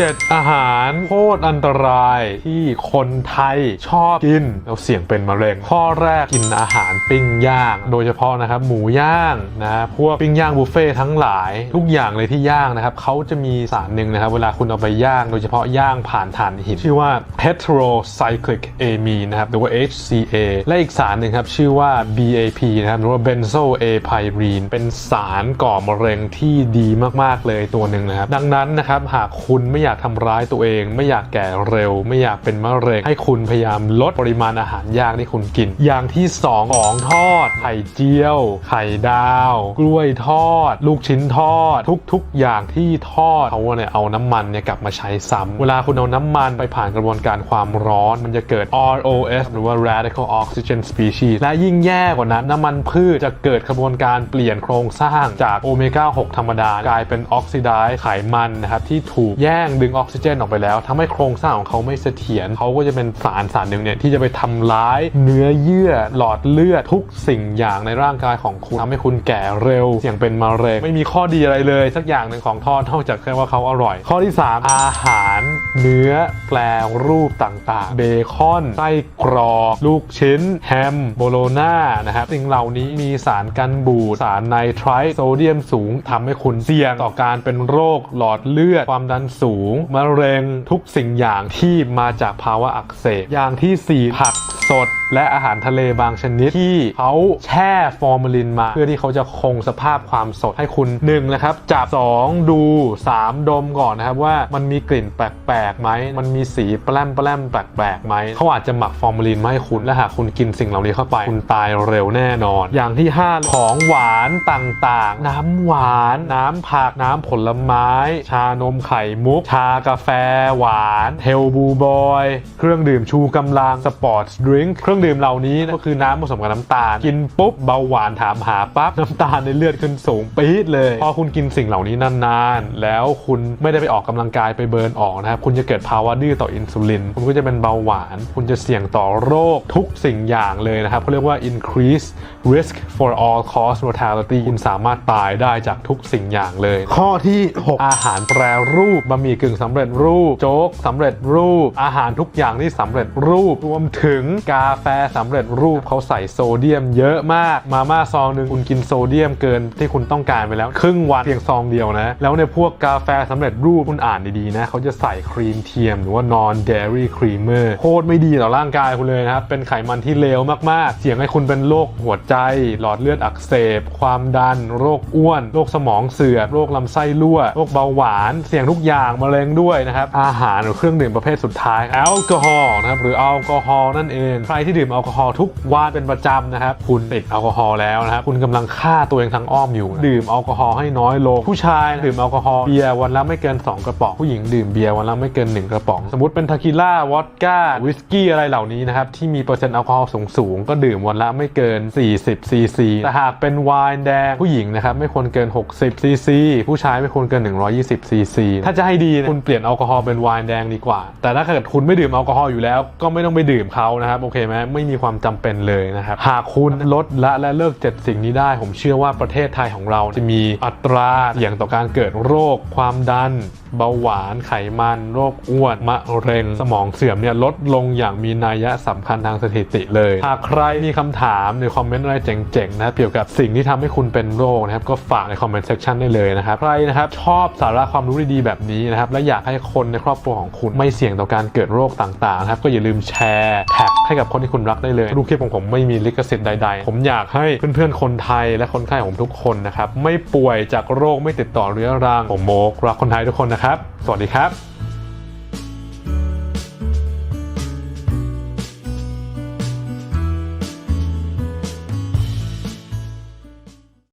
7 อาหารโคตรอันตรายที่คนไทยชอบกินแล้วเสี่ยงเป็นมะเร็ง ข้อแรกกินอาหารปิ้งย่าง โดยเฉพาะนะครับหมูย่างนะพวกปิ้งย่างบุฟเฟ่ทั้งหลายทุกอย่างเลยที่ย่างนะครับเขาจะมีสารหนึ่งนะครับ เวลาคุณเอาไปย่าง โดยเฉพาะย่างผ่านถ่านหินชื่อว่า heterocyclic amine นะครับหรือว่า HCA และอีกสารหนึ่งครับชื่อว่า BAP นะครับหรือว่า benzoapyrene เป็นสารก่อมะเร็งที่ดีมากๆเลยตัวหนึ่งนะครับ ดังนั้นนะครับหากคุณไม่อยากทำร้ายตัวเอง ไม่อยากแก่เร็ว ไม่อยากเป็นมะเร็งให้คุณพยายามลดปริมาณอาหารย่างที่คุณกิน อย่างที่2ของทอด ไข่เจียว ไข่ดาว กล้วยทอด ลูกชิ้นทอด ทุกๆ อย่างที่ทอดเขาเนี่ยเอาน้ำมันเนี่ยกลับมาใช้ซ้ำเวลาคุณเอาน้ำมันไปผ่านกระบวนการความร้อน มันจะเกิด ROS หรือว่า Radical Oxygen Species และยิ่งแย่กว่านั้นน้ำมันพืชจะเกิดกระบวนการเปลี่ยนโครงสร้างจากโอเมก้า 6 ธรรมดากลายเป็นออกซิไดซ์ไขมันนะครับที่ถูกแย่งดึงออกซิเจนออกไปแล้วทำให้โครงสร้างของเขาไม่เสถียรเขาก็จะเป็นสารสารหนึ่งเนี่ยที่จะไปทำร้ายเนื้อเยื่อหลอดเลือดทุกสิ่งอย่างในร่างกายของคุณทำให้คุณแก่เร็วเสี่ยงเป็นมะเร็งไม่มีข้อดีอะไรเลย สักอย่างหนึ่งของทอดนอกจากแค่ว่าเขาอร่อย ข้อที่ 3 อาหาร เนื้อแปลรูปต่างๆ เบคอนไส้กรอกลูกชิ้น แฮมโบโลน่านะครับสิ่งเหล่านี้มีสารกันบูดสารไนไตรท์โซเดียมสูงทำให้คุณเสี่ยงต่อการเป็นโรคหลอดเลือดความดันสูงมะเร็งทุกสิ่งอย่างที่มาจากภาวะอักเสบ อย่างทีสี่ 4 ผักสด และอาหารทะเลบางชนิดที่เขาแช่ฟอร์มาลินมา เพื่อที่เขาจะคงสภาพความสดให้คุณ1นะครับจับ 2 ดู 3 ดมก่อนนะครับว่ามันมีกลิ่นแปลกๆไหมมันมีสีแปลมแปลมแปลกๆไหมเขาอาจจะหมักฟอร์มาลินมาให้คุณและหากคุณกินสิ่งเหล่านี้เข้าไป คุณตายเร็วแน่นอน อย่างที่ 5 ของหวานต่างๆ น้ำหวาน น้ำผักน้ำผลไม้ ชานมไข่มุกชากาแฟ หวานเฮลบูบอยเครื่องดื่มชูกำลังสปอร์ตดริงก์เครื่องดื่มเหล่านี้ก็คือน้ำผสมกับน้ำตาล กินปุ๊บเบาหวานถามหาปั๊บน้ำตาลในเลือดขึ้นสูงปี๊ดเลย พอคุณกินสิ่งเหล่านี้นานๆ แล้วคุณไม่ได้ไปออกกำลังกายไปเบิร์นออกนะครับคุณจะเกิดภาวะดื้อต่ออินซูลิน คุณก็จะเป็นเบาหวาน คุณจะเสี่ยงต่อโรคทุกสิ่งอย่างเลยนะครับเขาเรียกว่า increase risk for all cause mortality คุณสามารถตายได้จากทุกสิ่งอย่างเลย ข้อที่ 6 อาหารแปรรูปบะหมี่กึ่งสำเร็จรูป โจ๊กสำเร็จรูป อาหารทุกอย่างที่สำเร็จรูป รวมถึงกาแฟสำเร็จรูปเขาใส่โซเดียมเยอะมาก มาม่าซองหนึ่งคุณกินโซเดียมเกินที่คุณต้องการไปแล้ว ครึ่งวันเพียงซองเดียวนะ แล้วในพวกกาแฟสำเร็จรูปคุณอ่านดีๆนะเขาจะใส่ครีมเทียมหรือว่า non dairy creamer โคตรไม่ดีต่อร่างกายคุณเลยนะครับ เป็นไขมันที่เลวมากๆ เสี่ยงให้คุณเป็นโรคหัวใจ หลอดเลือดอักเสบ ความดัน โรคอ้วน โรคสมองเสื่อม โรคลำไส้รั่ว โรคเบาหวาน เสี่ยงทุกอย่างมะเร็งด้วยนะครับ อาหารหรือเครื่องดื่มประเภทสุดท้าย แอลกอฮอล์นะครับหรือแอลกอฮอล์นั่นเอง ใครที่ดื่มแอลกอฮอล์ทุกวันเป็นประจำนะครับ คุณติดแอลกอฮอล์แล้วนะครับคุณกำลังฆ่าตัวเองทางอ้อมอยู่ ดื่มแอลกอฮอล์ให้น้อยลง ผู้ชายดื่มแอลกอฮอล์เบียร์วันละไม่เกิน 2 กระป๋องผู้หญิงดื่มเบียร์วันละไม่เกิน 1 กระป๋อง สมมติเป็นทาคิล่าวอดก้าวิสกี้อะไรเหล่านี้นะครับที่มีเปอร์เซ็นต์แอลกอฮอล์สูงๆก็ดื่มวันละไม่เกิน 40ซีซีแต่หากเป็นไวน์แดงผู้หญิงนะครับไม่ควรเกิน 60ซีซีผู้ชายไม่ควรเกิน 120ซีซีถ้าจะให้ดีนะคุณเปลี่ยนแอลกอฮอล์เป็นไวน์แดงดีกว่า แต่ถ้าเกิดคุณไม่ดื่มแอลกอฮอล์อยู่แล้ว ก็ไม่ต้องไปดื่มเขานะครับโอเคไหมไม่มีความจำเป็นเลยนะครับหากคุณลดละและเลิก7สิ่งนี้ได้ ผมเชื่อว่าประเทศไทยของเราจะมีอัตราเสี่ยงต่อการเกิดโรค ความดัน เบาหวาน ไขมัน โรคอ้วนมะเร็ง สมองเสื่อมเนี่ยลดลงอย่างมีนัยสำคัญทางสถิติเลย หากใครมีคำถามในคอมเมนต์อะไรเจ๋งๆนะเกี่ยวกับสิ่งที่ทำให้คุณเป็นโรคนะครับก็ฝากในคอมเมนต์เซ c ชันได้เลยนะครับใครนะครับชอบสาระความรู้ดีๆแบบนี้นะครับและอยากให้คนในครอบครัวของคุณไม่เสี่ยงต่อการเกิดโรคต่างๆนะครับก็อย่าลืมแชร์แท็กให้กับคนที่คุณรักได้เลยรูปคลิปของผมไม่มีลิขสิทธิ์ใด ๆ ผมอยากให้เพื่อนๆคนไทยและคนไข้ของผมทุกคนนะครับไม่ป่วยจากโรคไม่ติดต่อเรื้อรังผมโมกรักคนไทยทุกคนนะครับ สวัสดีครับ